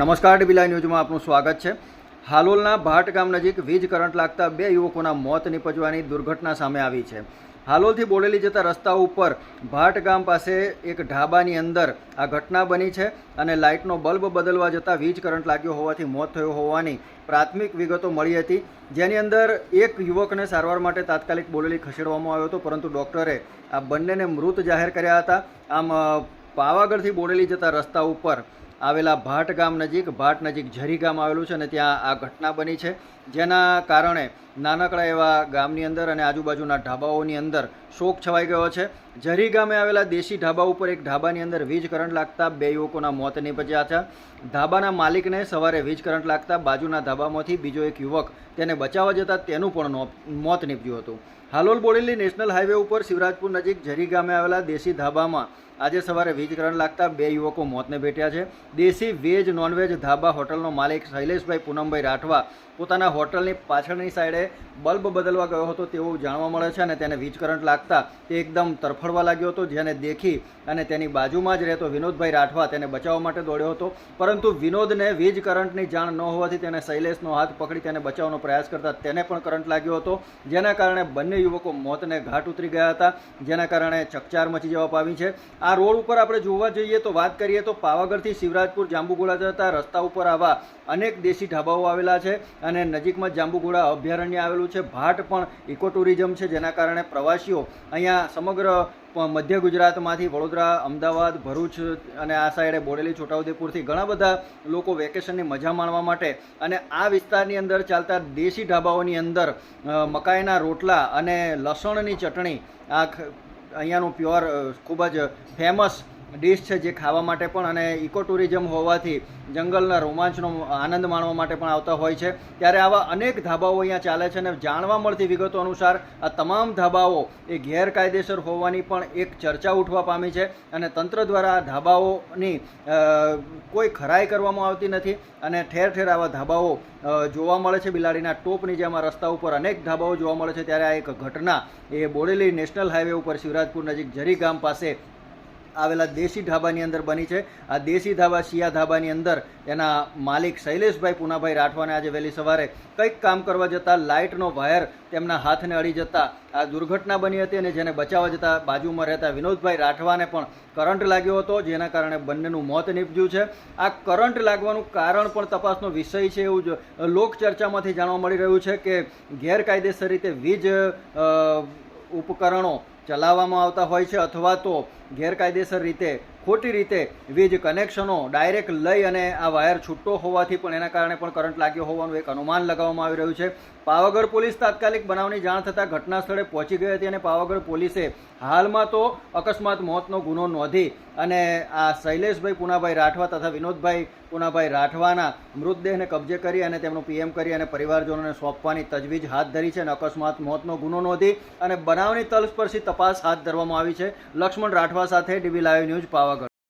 નમસ્કાર ડીબીલાઈ ન્યૂઝમાં આપનું સ્વાગત છે. હાલોલના ભાટ ગામ નજીક વીજ કરંટ લાગતા બે યુવકોના મોત નિપજવાની દુર્ઘટના સામે આવી છે. હાલોલથી બોડેલી જતા રસ્તા ઉપર ભાટ ગામ પાસે એક ઢાબાની અંદર આ ઘટના બની છે અને લાઇટનો બલ્બ બદલવા જતાં વીજ કરંટ લાગ્યો હોવાથી મોત થયો હોવાની પ્રાથમિક વિગતો મળી હતી. જેની અંદર એક યુવકને સારવાર માટે તાત્કાલિક બોડેલી ખસેડવામાં આવ્યો હતો, પરંતુ ડૉક્ટરે આ બંનેને મૃત જાહેર કર્યા હતા. આમ પાવાગઢથી બોડેલી જતા રસ્તા ઉપર આવેલા ભાટ ગામ નજીક, ભાટ નજીક ઝરી ગામ આવેલું છે અને ત્યાં આ ઘટના બની છે. જેના કારણે નાનકડા એવા ગામની અંદર અને આજુબાજુના ઢાબાઓની અંદર શોક છવાઈ ગયો છે. ઝરી ગામે આવેલા દેશી ઢાબા ઉપર એક ઢાબાની અંદર વીજ કરંટ લાગતા બે યુવકોના મોત નીપજ્યા છે ઢાબાના માલિકને સવારે વીજ કરંટ લાગતા બાજુના ધાબામાંથી બીજો એક યુવક તેને બચાવવા જતાં તેનું પણ મોત નીપજ્યું હતું. હાલોલ બોડેલી નેશનલ હાઈવે ઉપર શિવરાજપુર નજીક ઝરી ગામે આવેલા દેશી ધાબામાં આજે સવારે વીજ કરંટ લાગતા બે યુવકો મોતને ભેટ્યા છે. દેશી વેજ, નોનવેજ ધાબા હોટલનો માલિક શૈલેષભાઈ પૂનમભાઈ રાઠવા પોતાના હોટલની પાછળની સાઈડે બલ્બ બદલવા ગયો હતો તેવું જાણવા મળે છે અને તેને વીજ કરંટ લાગતા તે એકદમ તરફડવા લાગ્યો હતો, જેને દેખી અને તેની બાજુમાં જ રહેતો વિનોદભાઈ રાઠવા તેને બચાવવા માટે દોડ્યો હતો. પરંતુ વિનોદને વીજ કરંટની જાણ ન હોવાથી તેને શૈલેષનો હાથ પકડી તેને બચાવવાનો પ્રયાસ કરતા તેને પણ કરંટ લાગ્યો હતો. જેના કારણે બંને યુવકો મોતને ઘાટ ઉતરી ગયા હતા, જેના કારણે ચકચાર મચી જવા પામી છે. આ રોડ ઉપર આપણે જોવા જઈએ તો વાત કરીએ તો પાવાગઢથી શિવરાજપુર જાંબુગોળા જતા રસ્તા ઉપર આવા અનેક દેશી ઢાબાઓ આવેલા છે અને નજીકમાં જાંબુગોળા અભયારણ્ય આવેલું છે. ભાટ પણ ઇકો ટુરિઝમ છે, જેના કારણે પ્રવાસીઓ અહીંયા સમગ્ર મધ્ય ગુજરાતમાંથી વડોદરા, અમદાવાદ, ભરૂચ અને આ સાઈડે બોડેલી, છોટાઉદેપુરથી ઘણા બધા લોકો વેકેશનની મજા માણવા માટે અને આ વિસ્તારની અંદર ચાલતા દેશી ઢાબાઓની અંદર મકાઈના રોટલા અને લસણની ચટણી, આ અહીંયાનું પ્યોર ખૂબ જ ફેમસ ડિશ છે જે ખાવા માટે પણ અને ઇકો ટુરિઝમ હોવાથી જંગલના રોમાંચનો આનંદ માણવા માટે પણ આવતા હોય છે. ત્યારે આવા અનેક ધાબાઓ અહીંયા ચાલે છે અને જાણવા મળતી વિગતો અનુસાર આ તમામ ધાબાઓ એ ગેરકાયદેસર હોવાની પણ એક ચર્ચા ઉઠવા પામી છે અને તંત્ર દ્વારા ધાબાઓની કોઈ ખરાઈ કરવામાં આવતી નથી અને ઠેર ઠેર આવા ધાબાઓ જોવા મળે છે. બિલાડીના ટોપની જેમ રસ્તા ઉપર અનેક ધાબાઓ જોવા મળે છે. ત્યારે આ એક ઘટના એ બોડેલી નેશનલ હાઈવે ઉપર શિવરાજપુર નજીક જરી ગામ પાસે આવેલા દેશી ઢાબાની અંદર બની છે. આ દેશી ધાબા શિયા ધાબાની અંદર એના માલિક શૈલેષભાઈ પૂનાભાઈ રાઠવાને આજે વહેલી સવારે કંઈક કામ કરવા જતાં લાઇટનો વાયર તેમના હાથને અડી જતા આ દુર્ઘટના બની હતી અને જેને બચાવવા જતાં બાજુમાં રહેતા વિનોદભાઈ રાઠવાને પણ કરંટ લાગ્યો હતો, જેના કારણે બંનેનું મોત નીપજ્યું છે. આ કરંટ લાગવાનું કારણ પણ તપાસનો વિષય છે એવું જ લોકચર્ચામાંથી જાણવા મળી રહ્યું છે કે ગેરકાયદેસર રીતે વીજ ઉપકરણો ચલાવવામાં આવતા હોય છે અથવા તો ગેરકાયદેસર રીતે, ખોટી રીતે વીજ કનેક્શનો ડાયરેક્ટ લઈ અને આ વાયર છૂટો હોવાથી પણ એના કારણે પણ કરંટ લાગ્યો હોવાનું એક અનુમાન લગાવવામાં આવી રહ્યું છે. પાવાગઢ પોલીસ તાત્કાલિક બનાવની જાણ થતાં ઘટના સ્થળે પહોંચી ગઈ હતી અને પાવાગઢ પોલીસે હાલમાં તો અકસ્માત મોતનો ગુનો નોંધી અને આ શૈલેષભાઈ પુનાભાઈ રાઠવા તથા વિનોદભાઈ પુનાભાઈ રાઠવાના મૃતદેહને કબજે કરી અને તેમનું પીએમ કરી અને પરિવારજનોને સોંપવાની તજવીજ હાથ ધરી છે અને અકસ્માત મોતનો ગુનો નોંધી અને બનાવની તલસ્પર્શી તપાસ હાથ ધરવામાં આવી છે. લક્ષ્મણ રાઠવા સાથે ડીબી લાઈવ ન્યૂઝ પાવાગઢ.